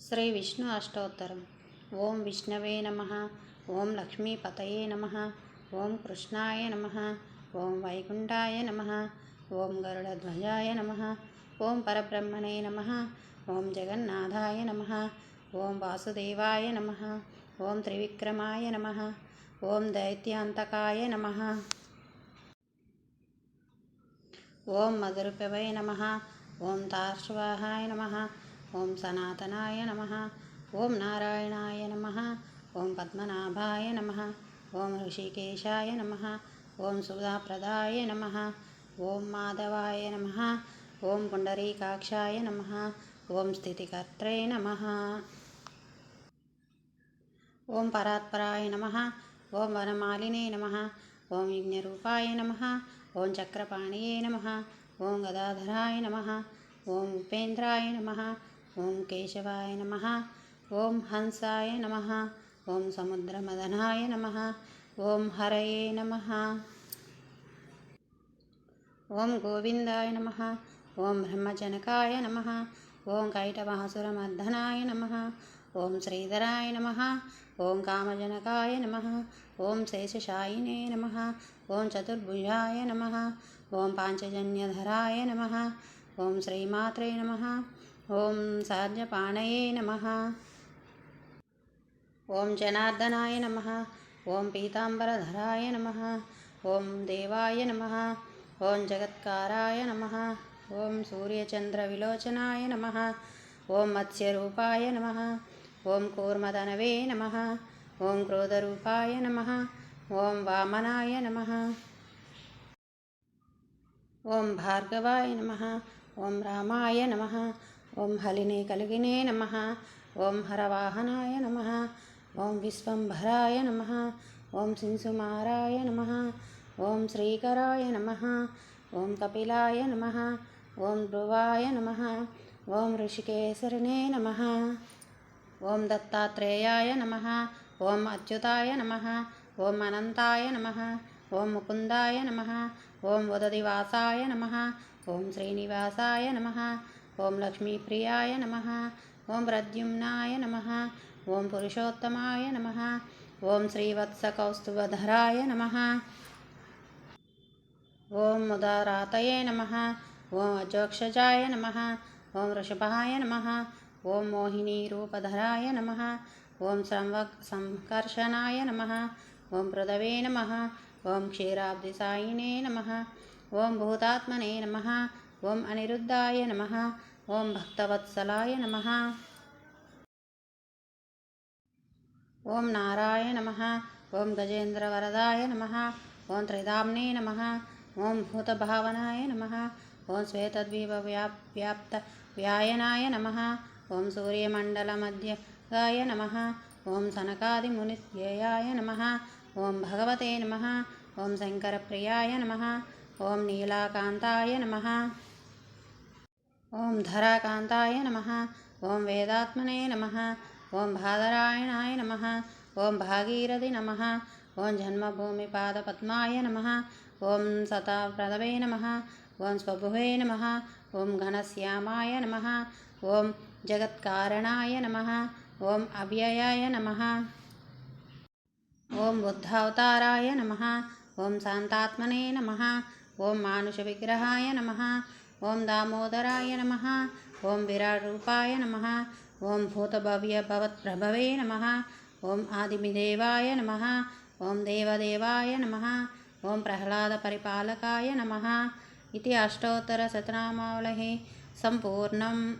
శ్రీ విష్ణు అష్టోత్తరం ఓం విష్ణవే నమ ఓం లక్ష్మీపతయే నమ ఓం కృష్ణాయ నమ ఓం వైకుంఠాయ నమ ఓం గరుడధ్వజాయ నమ ఓం పరబ్రహ్మణే నమ ఓం జగన్నాథాయ నమ ఓం వాసుదేవాయ నమ ఓం త్రివిక్రమాయ నమ ఓం దైత్యాంతకాయ నమ ఓం మధురుపవై నమ ఓం తార్శ్వాహాయ నమ ఓం సనాతనాయ నమ ఓం నారాయణాయ నమ ఓం పద్మనాభాయ నమ ఓం ఋషికేశాయ నమ ఓం సుధాప్రదాయ నమ ఓం మాధవాయ నమ ఓం పుండరీకాక్షాయ నమ ఓం స్థితికర్త్రే నమ ఓం పరాత్పరాయ నమ ఓం వనమాలినే నమ ఓం యజ్ఞరూపాయ నమ ఓం చక్రపాణియే నమ ఓం గదాధరాయ నమ ఓం ఉపేంద్రాయ నమ ఓం కేశవాయ నమ ఓం హంసాయ నమ ఓం సముద్రమదనాయ నమ ఓం హరయే నమ ఓం గోవిందాయ నమ ఓం బ్రహ్మజనకాయ నమ ఓం కైటమహసురమర్ధనాయ నమ ఓం శ్రీధరాయ నమ ఓం కామజనకాయ నమ ఓం శేషశాయినే నమ ఓం చతుర్భుజాయ నమ ఓం పాంచజన్యధరాయ నమ ఓం శ్రీమాత్రే నమ ఓం సాధ్యపాణయే నమ ఓం జనార్దనాయ నమ ఓం పీతాంబరధరాయ నమ ఓం దేవాయ నమ ఓం జగత్కారాయ నమ ఓం సూర్యచంద్ర విలోచనాయ నమ ఓం మత్స్యరూపాయ నమ ఓం కూర్మదనవే నమ ఓం క్రోధరూపాయ నమ ఓం వామనాయ నమ ఓం భార్గవాయ నమ ఓం రామాయ నమ ఓం హలిని కలిగినే నమ ఓం హరవాహనాయ నమ ఓం విశ్వంభరాయ నమ ఓం శింసుమారాయ నమ ఓం శ్రీకరాయ నమ ఓం కపిలాయ నమ ఓం ధ్రువాయ నమ ఓం ఋషికేశరినే నమ ఓం దత్తాత్రేయాయ నమ ఓం అచ్యుతాయ నమ ఓం అనంతాయ నమ ఓం ముకుందాయ నమ ఓం ఉదదివాసాయ నమ ఓం శ్రీనివాసాయ నమ ఓం లక్ష్మీప్రియాయ నమ ఓం ప్రద్యుమ్నాయ నమ ఓం పురుషోత్తమాయ నమ ఓం శ్రీవత్సకౌస్తుభధరాయ నమ ఓం ముదారాతయే నమ ఓం అజోక్షజాయ నమ ఓం వృషభాయ నమ ఓం మోహినీరూపధరాయ నమ ఓం సంవ సంకర్షణాయ నమ ఓం పృథవే నమ ఓం క్షీరాబ్దిసాయినే నమ ఓం భూతాత్మనే నమ ఓం అనిరుద్ధాయ నమ ఓం భక్తవత్సలాయ నమ ఓం నారాయ నమ ఓం గజేంద్రవరదాయ నమ ఓం త్రిదామ్నే నమ ఓం భూతభావనాయ నమ ఓం శ్వేతద్వీపవ్యాప్ వ్యాప్త వ్యాయనాయ నమ ఓం సూర్యమండలమధ్యగాయ నమ ఓం సనకాదిమునిధ్యేయాయ నమ ఓం భగవతే నమ ఓం శంకరప్రియాయ నమ ఓం నీలాకాంతాయ నమ ఓం ధరాకాంతాయ నమ ఓం వేదాత్మనే నమ ఓం భాదరాయణాయ నమ ఓం భాగీరథి నమ ఓం జన్మభూమి పాదపద్మాయ నమ ఓం సతాప్రదవే నమ ఓం స్వభువే నమ ఓం ఘనశ్యామాయ నమ ఓం జగత్కారణాయ నమ ఓం అవ్యయాయ నమ ఓం బుద్ధావతారాయ నమ ఓం శాంతాత్మనే నమ ఓం మానుష విగ్రహాయ నమ ఓం దామోదరాయ నమ. ఓం విరాట్ రూపాయ నమ. ఓం భూతభవ్య భవత్ప్రభవే నమ. ఓం ఆదిమిదేవాయ నమ. ఓం దేవదేవాయ నమ. ఓం ప్రహ్లాద పరిపాలకాయ నమ. ఇది అష్టోత్తరశతనామావళి సంపూర్ణం.